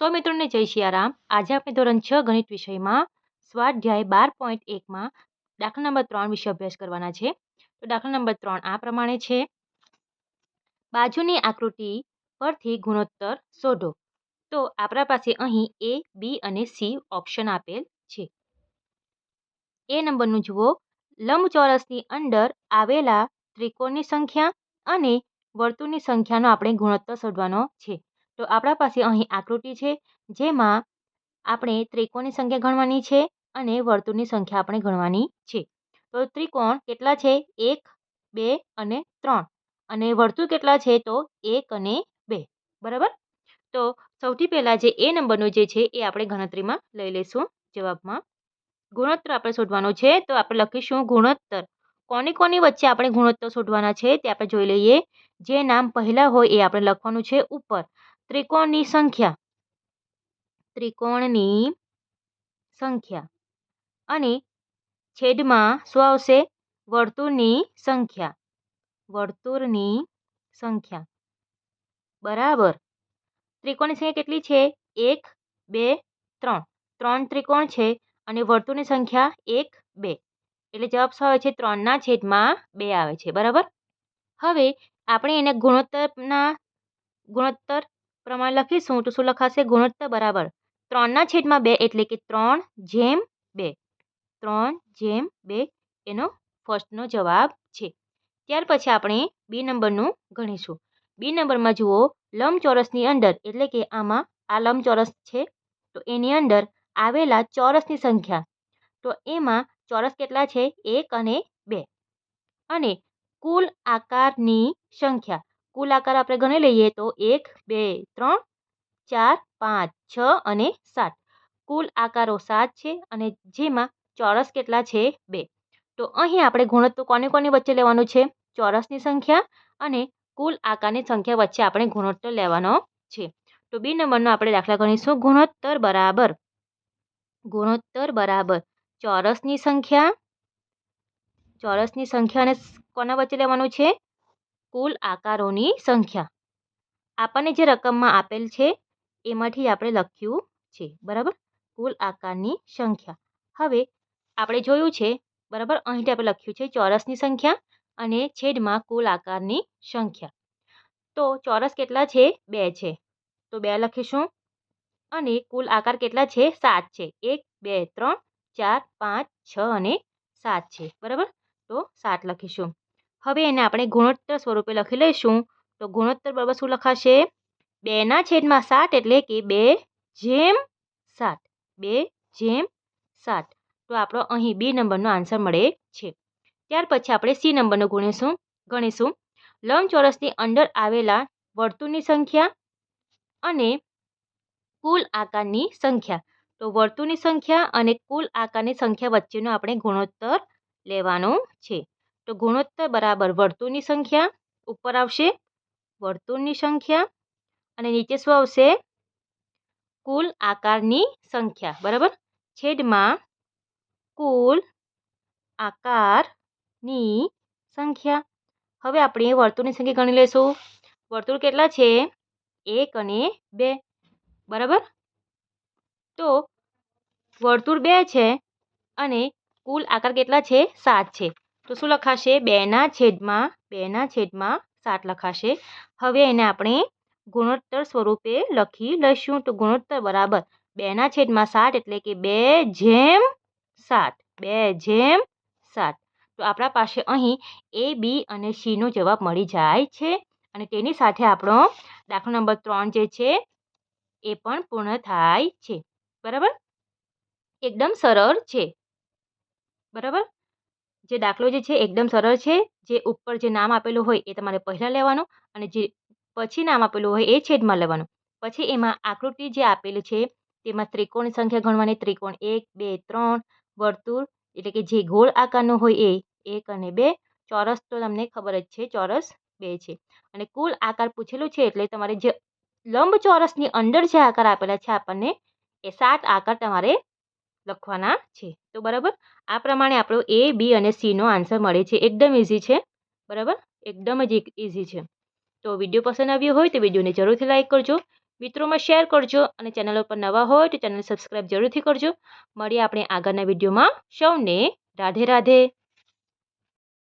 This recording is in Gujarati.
સો મિત્રોને જય સિયારામ આજે આપણે ધોરણ છ ગણિત વિષયમાં સ્વાધ્યાય બાર પોઈન્ટ એકમાં દાખલા નંબર ત્રણ વિશે અભ્યાસ કરવાના છે. તો દાખલા નંબર ત્રણ આ પ્રમાણે છે. બાજુની આકૃતિ પરથી ગુણોત્તર શોધો. તો આપણા પાસે અહીં એ બી અને સી ઓપ્શન આપેલ છે. એ નંબરનું જુઓ. લંબચોરસની અંદર આવેલા ત્રિકોણની સંખ્યા અને વર્તુળની સંખ્યાનો આપણે ગુણોત્તર શોધવાનો છે. તો આપણા પાસે અહીં આકૃતિ છે, જેમાં આપણે ત્રિકોણની સંખ્યા ગણવાની છે અને વર્તુળની સંખ્યા આપણે ગણવાની છે. તો ત્રિકોણ કેટલા છે? એક, બે અને ત્રણ. અને વર્તુળ કેટલા છે? તો એક અને બે. બરાબર? તો સૌથી પહેલાં જે એ નંબરનો જે છે એ આપણે ગણતરીમાં લઈ લઈશું જવાબમાં. ગુણોત્તર આપણે શોધવાનો છે, તો આપણે લખીશું ગુણોત્તર. કોની કોની વચ્ચે આપણે ગુણોત્તર શોધવાના છે તે આપણે જોઈ લઈએ. જે નામ પહેલાં હોય એ આપણે લખવાનું છે ઉપર. ત્રિકોણની સંખ્યા. ત્રિકોણની સંખ્યા. અને છેદમાં શું આવશે? વર્તુળની સંખ્યા. વર્તુળની સંખ્યા. બરાબર. ત્રિકોણની સંખ્યા કેટલી છે? એક, બે, ત્રણ. ત્રણ ત્રિકોણ છે અને વર્તુળની સંખ્યા એક, બે. એટલે જવાબ શું આવે છે? ત્રણના છેદમાં બે આવે છે. બરાબર? હવે આપણે એને ગુણોત્તરના ગુણોત્તર પ્રમાણે લખીશું તો શું લખાશે? ગુણોત્તર બરાબર. ત્રણના છેદમાં બે એટલે કે ત્રણ જેમ બે. ત્રણ જેમ બે એનો ફર્સ્ટનો જવાબ છે. ત્યાર પછી આપણે બી નંબરનું ગણીશું. બી નંબરમાં જુઓ, લંબચોરસની અંદર એટલે કે આમાં આ લંબચોરસ છે, તો એની અંદર આવેલા ચોરસની સંખ્યા. તો એમાં ચોરસ કેટલા છે? એક અને બે. અને કુલ આકારની સંખ્યા. કુલ આકાર આપણે ગણી લઈએ તો એક, બે, ત્રણ, ચાર, પાંચ, છ અને સાત. કુલ આકારો સાત છે અને જેમાં ચોરસ કેટલા છે? બે. તો અહીં આપણે ગુણોત્તર કોને કોની વચ્ચે લેવાનું છે? ચોરસની સંખ્યા અને કુલ આકારની સંખ્યા વચ્ચે આપણે ગુણોત્તર લેવાનો છે. તો બી નંબરનો આપણે દાખલા ગણીશું. ગુણોત્તર બરાબર. ગુણોત્તર બરાબર. ચોરસની સંખ્યા ચોરસની સંખ્યા અને કોના વચ્ચે લેવાનું છે? કુલ આકારોની સંખ્યા. આપણને જે રકમમાં આપેલ છે, એમાંથી આપણે લખ્યું છે, બરાબર? કુલ આકારની સંખ્યા. હવે આપણે જોયું છે, બરાબર? અહીંથી આપણે લખ્યું છે ચોરસની સંખ્યા અને છેદમાં કુલ આકારની સંખ્યા. તો ચોરસ કેટલા છે? બે છે. તો બે લખીશું. અને કુલ આકાર કેટલા છે? સાત છે. એક, બે, ત્રણ, ચાર, પાંચ, છ અને સાત છે. બરાબર? તો સાત લખીશું. હવે એને આપણે ગુણોત્તર સ્વરૂપે લખી લઈશું. તો ગુણોત્તર બરાબર શું લખાશે? બેના છેદમાં સાત એટલે કે બે જેમ સાત. બે જેમ સાત. તો આપણો અહીં બી નંબરનો આન્સર મળે છે. ત્યાર પછી આપણે સી નંબરનો ગુણીશું, ગણીશું. લંબચોરસની અંદર આવેલા વર્તુળની સંખ્યા અને કુલ આકારની સંખ્યા. તો વર્તુળની સંખ્યા અને કુલ આકારની સંખ્યા વચ્ચેનો આપણે ગુણોત્તર લેવાનો છે. તો ગુણોત્તર બરાબર વર્તુળની સંખ્યા ઉપર આવશે, વર્તુળની સંખ્યા અને નીચે શું આવશે? કુલ આકારની સંખ્યા, બરાબર? છેદમાં કુલ આકારની સંખ્યા. હવે આપણે વર્તુળની સંખ્યા ગણી લઈશું. વર્તુળ કેટલા છે? એક અને બે, બરાબર? તો વર્તુળ બે છે અને કુલ આકાર કેટલા છે? સાત છે. તો શું લખાશે? બેના છેદમાં બેના છેદમાં સાત લખાશે. હવે એને આપણે ગુણોત્તર સ્વરૂપે લખી લઈશું. તો ગુણોત્તર બરાબર બેના છેદમાં સાત એટલે કે બે જેમ સાત, બે જેમ સાત. તો આપણા પાસે અહીં એ, બી અને સીનો જવાબ મળી જાય છે. અને તેની સાથે આપણો દાખલો નંબર ત્રણ જે છે એ પણ પૂર્ણ થાય છે. બરાબર? એકદમ સરળ છે. બરાબર? જે દાખલો જે છે એકદમ સરળ છે, જે ઉપર જે નામ આપેલું હોય એ તમારે પહેલાં લેવાનું અને જે પછી નામ આપેલું હોય એ છેદમાં લેવાનું. પછી એમાં આકૃતિ જે આપેલી છે, તેમાં ત્રિકોણની સંખ્યા ગણવાની, ત્રિકોણ એક, બે, ત્રણ, વર્તુળ એટલે કે જે ગોળ આકારનું હોય એ એક અને બે, ચોરસ તો તમને ખબર જ છે, ચોરસ બે છે. અને કુલ આકાર પૂછેલું છે એટલે તમારે જે લંબચોરસની અંદર જે આકાર આપેલા છે આપણને, એ સાત આકાર તમારે લખવાના છે. તો બરાબર? આ પ્રમાણે આપણો એ બી અને સીનો આન્સર મળે છે. એકદમ ઇઝી છે. બરાબર? એકદમ જ ઇઝી છે. તો વીડિયો પસંદ આવ્યો હોય તો વિડીયોને જરૂરથી લાઇક કરજો. મિત્રોમાં શેર કરજો અને ચેનલ ઉપર નવા હોય તો ચેનલ સબસ્ક્રાઈબ જરૂરથી કરજો. મળીએ આપણે આગળના વિડીયોમાં. સૌને રાધે રાધે.